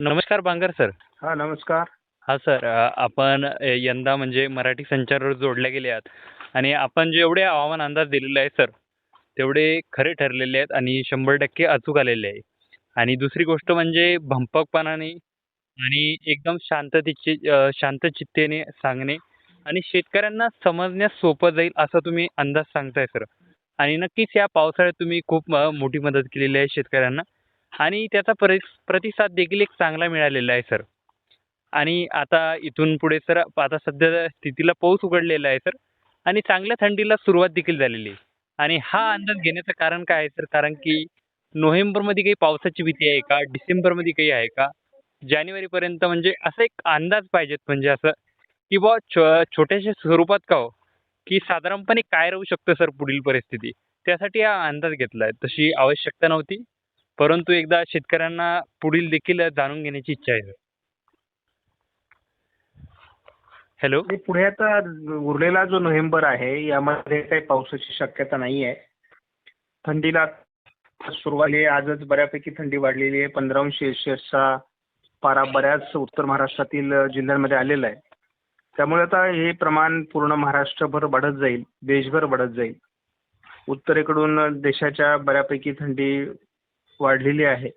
नमस्कार बांगर सर. हा नमस्कार. हा सर आपण यंदा म्हणजे मराठी संचारवर जोडले गेले आहात आणि आपण जेवढे हवामान अंदाज दिलेले आहे सर तेवढे खरे ठरलेले आहेत आणि शंभर टक्के अचूक आलेले आहे. आणि दुसरी गोष्ट म्हणजे भंपकपणाने आणि एकदम शांततेचे अ, शांतचित्तेने सांगणे आणि शेतकऱ्यांना समजण्यास सोपं जाईल असा तुम्ही अंदाज सांगताय सर. आणि नक्कीच या पावसाळ्यात तुम्ही खूप मोठी मदत केलेली आहे शेतकऱ्यांना. आणि त्याचा परि प्रतिसाद देखील एक चांगला मिळालेला आहे सर आणि आता इथून पुढे सर आता सध्या स्थितीला पाऊस उघडलेला आहे सर आणि चांगल्या थंडीला सुरुवात देखील झालेली आहे. आणि हा अंदाज घेण्याचं कारण काय आहे सर कारण की नोव्हेंबरमध्ये काही पावसाची भीती आहे का? डिसेंबरमध्ये काही आहे का? जानेवारीपर्यंत म्हणजे असं एक अंदाज पाहिजेत म्हणजे असं की बुवा छो छोट्याशा स्वरूपात का हो? की साधारणपणे काय राहू शकतं सर पुढील परिस्थिती? त्यासाठी हा अंदाज घेतला आहे. तशी आवश्यकता नव्हती. परंतु एकदा शेतकऱ्यांना पुढील देखील जाणून घेण्याची इच्छा आहे. हॅलो आणि पुढे आता उरलेला जो नोव्हेंबर आहे यामध्ये काही पावसाची शक्यता नाही आहे थंडीला सुरुवात आहे. आजच बऱ्यापैकी थंडी वाढलेली आहे. पंधरा अंश सेल्सिअसचा पारा बऱ्याच उत्तर महाराष्ट्रातील जिल्ह्यांमध्ये आलेला आहे. त्यामुळे आता हे प्रमाण पूर्ण महाराष्ट्रभर वाढत जाईल. देशभर वाढत जाईल. उत्तरेकडून देशाच्या बऱ्यापैकी थंडी वाढलेली आहे.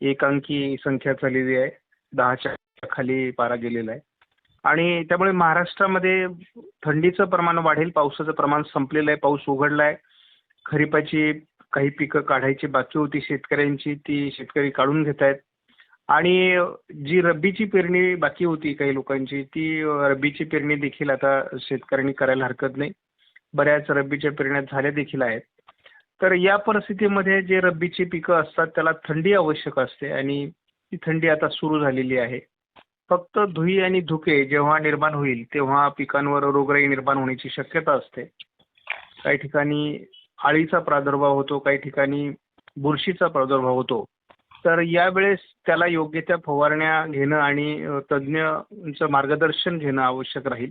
एक अंकी संख्या झालेली आहे. दहाच्या खाली पारा गेलेला आहे. आणि त्यामुळे महाराष्ट्रामध्ये थंडीचं प्रमाण वाढेल पावसाचं प्रमाण संपलेलं आहे पाऊस उघडला आहे. खरीपाची काही पिकं काढायची बाकी होती शेतकऱ्यांची ती शेतकरी काढून घेत आहेत. आणि जी रब्बीची पेरणी बाकी होती काही लोकांची ती रब्बीची पेरणी देखील आता शेतकऱ्यांनी करायला हरकत नाही. बऱ्याच रब्बीच्या पेरण्या झाल्या देखील आहेत. तर या परिस्थितीमध्ये जे रब्बीची पिकं असतात त्याला थंडी आवश्यक असते आणि ती थंडी आता सुरू झालेली आहे. फक्त धुई आणि धुके जेव्हा निर्माण होईल तेव्हा पिकांवर रोगराई निर्माण होण्याची शक्यता असते. काही ठिकाणी आळीचा प्रादुर्भाव होतो काही ठिकाणी बुरशीचा प्रादुर्भाव होतो. तर यावेळेस त्याला योग्य त्या फवारण्या घेणं आणि तज्ज्ञांचं मार्गदर्शन घेणं आवश्यक राहील.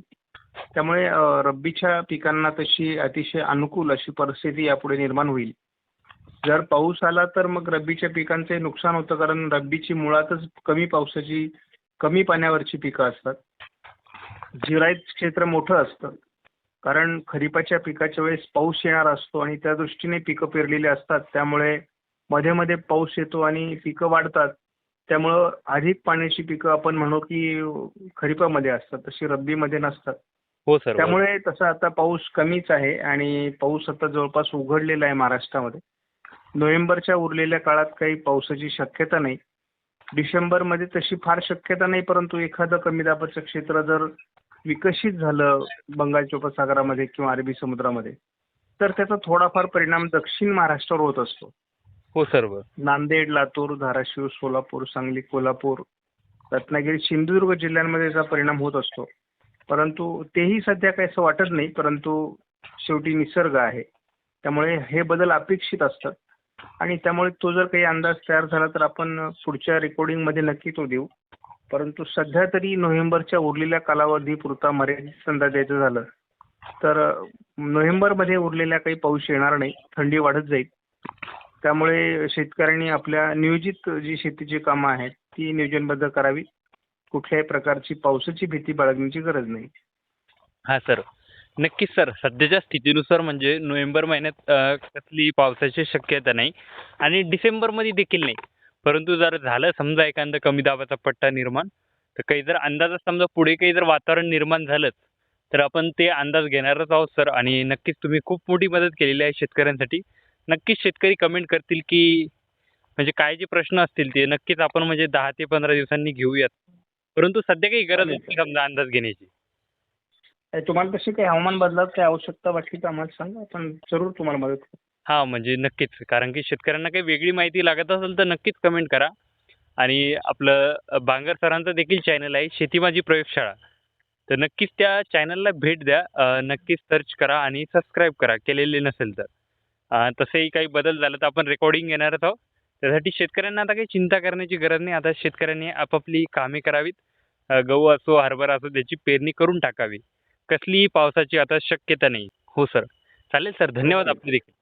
त्यामुळे रब्बीच्या पिकांना तशी अतिशय अनुकूल अशी परिस्थिती यापुढे निर्माण होईल. जर पाऊस आला तर मग रब्बीच्या पिकांचे नुकसान होतं कारण रब्बीची मुळातच कमी पावसाची कमी पाण्यावरची पिकं असतात. जिरायत क्षेत्र मोठं असतं. कारण खरीपाच्या पिकाच्या वेळेस पाऊस येणार असतो आणि त्या दृष्टीने पिकं पेरलेली असतात. त्यामुळे मध्ये मध्ये पाऊस येतो आणि पिकं वाढतात. त्यामुळं अधिक पाण्याची पिकं आपण म्हणू की खरीपामध्ये असतात. तशी रब्बीमध्ये नसतात. त्यामुळे तसं आता पाऊस कमीच आहे आणि पाऊस आता जवळपास उघडलेला आहे महाराष्ट्रामध्ये. नोव्हेंबरच्या उरलेल्या काळात काही पावसाची शक्यता नाही. डिसेंबरमध्ये तशी फार शक्यता नाही परंतु एखादं कमी दाबाचं क्षेत्र जर विकसित झालं बंगालच्या उपसागरामध्ये किंवा अरबी समुद्रामध्ये तर त्याचा थोडाफार परिणाम दक्षिण महाराष्ट्रावर होत असतो. हो सर्व नांदेड लातूर धाराशिव सोलापूर सांगली कोल्हापूर रत्नागिरी सिंधुदुर्ग जिल्ह्यांमध्ये याचा परिणाम होत असतो. परंतु तेही सध्या काही असं वाटत नाही परंतु शेवटी निसर्ग आहे. त्यामुळे हे बदल अपेक्षित असतात. आणि त्यामुळे तो जर काही अंदाज तयार झाला तर आपण पुढच्या रेकॉर्डिंगमध्ये नक्की तो देऊ. परंतु सध्या तरी नोव्हेंबरच्या उरलेल्या कालावधीपुरता मर्यादित अंदाज द्यायचं झालं तर नोव्हेंबरमध्ये उरलेल्या काही पाऊस येणार नाही थंडी वाढत जाईल. त्यामुळे शेतकऱ्यांनी आपल्या नियोजित जी शेतीची कामं आहेत ती नियोजनबद्ध करावी. कुठल्याही प्रकारची पावसाची भीती बाळगण्याची गरज नाही. हा सर. नक्कीच सर. सध्याच्या स्थितीनुसार म्हणजे नोव्हेंबर महिन्यात कसली पावसाची शक्यता नाही आणि डिसेंबरमध्ये देखील नाही. परंतु जर झालं समजा एखादा कमी दाबाचा पट्टा निर्माण तर काही जर अंदाजात समजा पुढे काही जर वातावरण निर्माण झालंच तर आपण ते अंदाज घेणारच आहोत सर. आणि नक्कीच तुम्ही खूप मोठी मदत केलेली आहे शेतकऱ्यांसाठी. नक्कीच शेतकरी कमेंट करतील की म्हणजे काय जे प्रश्न असतील ते नक्कीच आपण म्हणजे दहा ते पंधरा दिवसांनी घेऊयात. परंतु सध्या काही गरज नाही समजा अंदाज घेण्याची. तुम्हाला तशी काही हवामान बदलात काही आवश्यकता वाटली तर आम्हाला सांगा आपण जरूर तुम्हाला मदत करू. हां म्हणजे नक्कीच. कारण की शेतकऱ्यांना काही वेगळी माहिती लागत असेल तर नक्कीच कमेंट करा. आणि आपलं बांगर सरांचं देखील चॅनल आहे शेती माझी प्रयोगशाळा. तर नक्कीच त्या चॅनलला भेट द्या. नक्कीच सर्च करा आणि सबस्क्राईब करा केलेले नसेल तर. तसेही काही बदल झाला तर आपण रेकॉर्डिंग घेणारच आहोत. त्यासाठी शेतकऱ्यांना आता काही चिंता करण्याची गरज नाही. आता शेतकऱ्यांनी आपापली कामे करावीत. गहू असो हरभरा असो त्याची पेरणी करून टाकावी. कसलीही पावसाची आता शक्यता नाही. हो सर चालेल सर धन्यवाद आपले देखील.